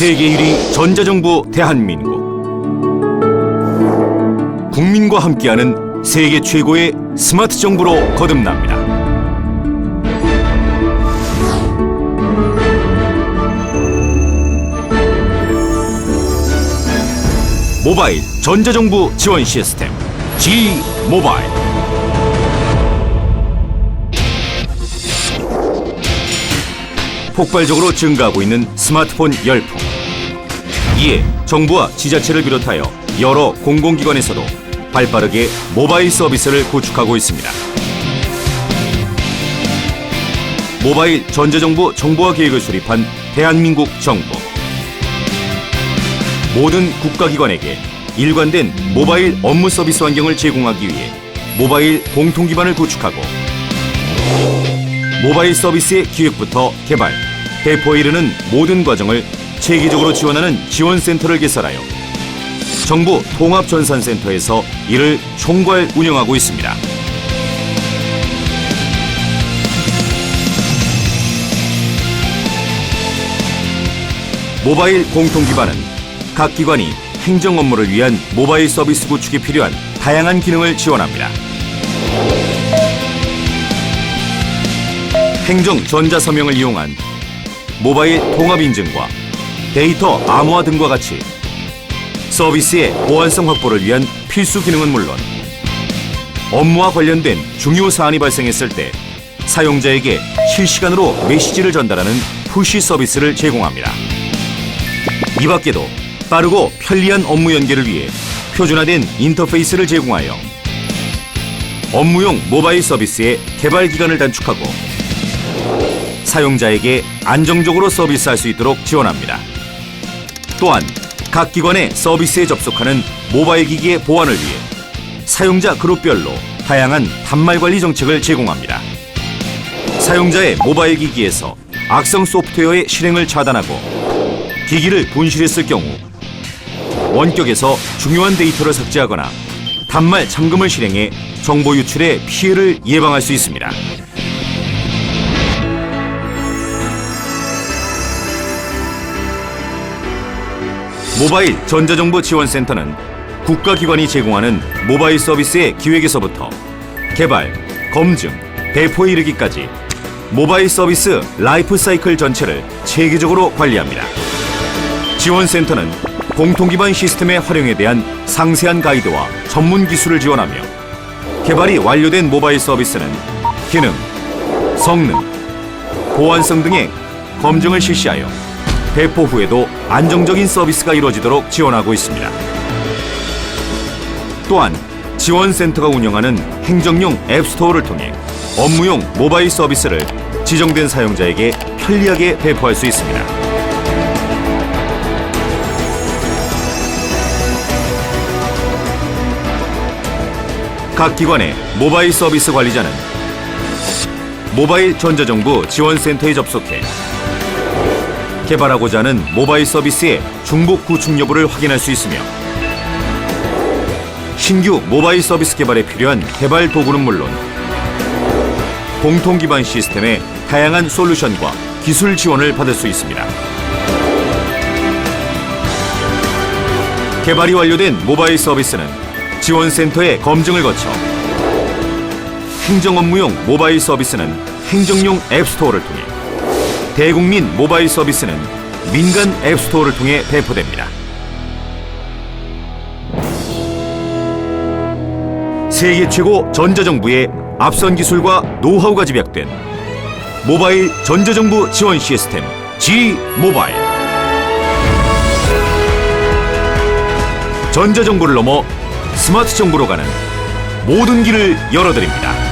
세계 1위 전자정부 대한민국 국민과 함께하는 세계 최고의 스마트 정부로 거듭납니다. 모바일 전자정부 지원 시스템 G 모바일 폭발적으로 증가하고 있는 스마트폰 열풍. 이에 정부와 지자체를 비롯하여 여러 공공기관에서도 발빠르게 모바일 서비스를 구축하고 있습니다. 모바일 전자정부 정보화 계획을 수립한 대한민국 정부. 모든 국가기관에게 일관된 모바일 업무 서비스 환경을 제공하기 위해 모바일 공통기반을 구축하고 모바일 서비스의 기획부터 개발, 배포에 이르는 모든 과정을 체계적으로 지원하는 지원센터를 개설하여 정부 통합전산센터에서 이를 총괄 운영하고 있습니다. 모바일 공통기반은 각 기관이 행정 업무를 위한 모바일 서비스 구축에 필요한 다양한 기능을 지원합니다. 행정 전자서명을 이용한 모바일 통합 인증과 데이터 암호화 등과 같이 서비스의 보안성 확보를 위한 필수 기능은 물론 업무와 관련된 중요 사안이 발생했을 때 사용자에게 실시간으로 메시지를 전달하는 푸시 서비스를 제공합니다. 이 밖에도 빠르고 편리한 업무 연계를 위해 표준화된 인터페이스를 제공하여 업무용 모바일 서비스의 개발 기간을 단축하고 사용자에게 안정적으로 서비스할 수 있도록 지원합니다. 또한 각 기관의 서비스에 접속하는 모바일 기기의 보안을 위해 사용자 그룹별로 다양한 단말 관리 정책을 제공합니다. 사용자의 모바일 기기에서 악성 소프트웨어의 실행을 차단하고 기기를 분실했을 경우 원격에서 중요한 데이터를 삭제하거나 단말 잠금을 실행해 정보 유출의 피해를 예방할 수 있습니다. 모바일 전자정보 지원센터는 국가기관이 제공하는 모바일 서비스의 기획에서부터 개발, 검증, 배포에 이르기까지 모바일 서비스 라이프 사이클 전체를 체계적으로 관리합니다. 지원센터는 공통기반 시스템의 활용에 대한 상세한 가이드와 전문 기술을 지원하며 개발이 완료된 모바일 서비스는 기능, 성능, 보안성 등의 검증을 실시하여 배포 후에도 안정적인 서비스가 이루어지도록 지원하고 있습니다. 또한 지원센터가 운영하는 행정용 앱스토어를 통해 업무용 모바일 서비스를 지정된 사용자에게 편리하게 배포할 수 있습니다. 각 기관의 모바일 서비스 관리자는 모바일 전자정부 지원센터에 접속해 개발하고자 하는 모바일 서비스의 중복 구축 여부를 확인할 수 있으며 신규 모바일 서비스 개발에 필요한 개발 도구는 물론 공통 기반 시스템의 다양한 솔루션과 기술 지원을 받을 수 있습니다. 개발이 완료된 모바일 서비스는 지원센터의 검증을 거쳐 행정 업무용 모바일 서비스는 행정용 앱스토어를 통해 대국민 모바일 서비스는 민간 앱스토어를 통해 배포됩니다. 세계 최고 전자정부의 앞선 기술과 노하우가 집약된 모바일 전자정부 지원 시스템 G 모바일. 전자정부를 넘어 스마트 정부로 가는 모든 길을 열어드립니다.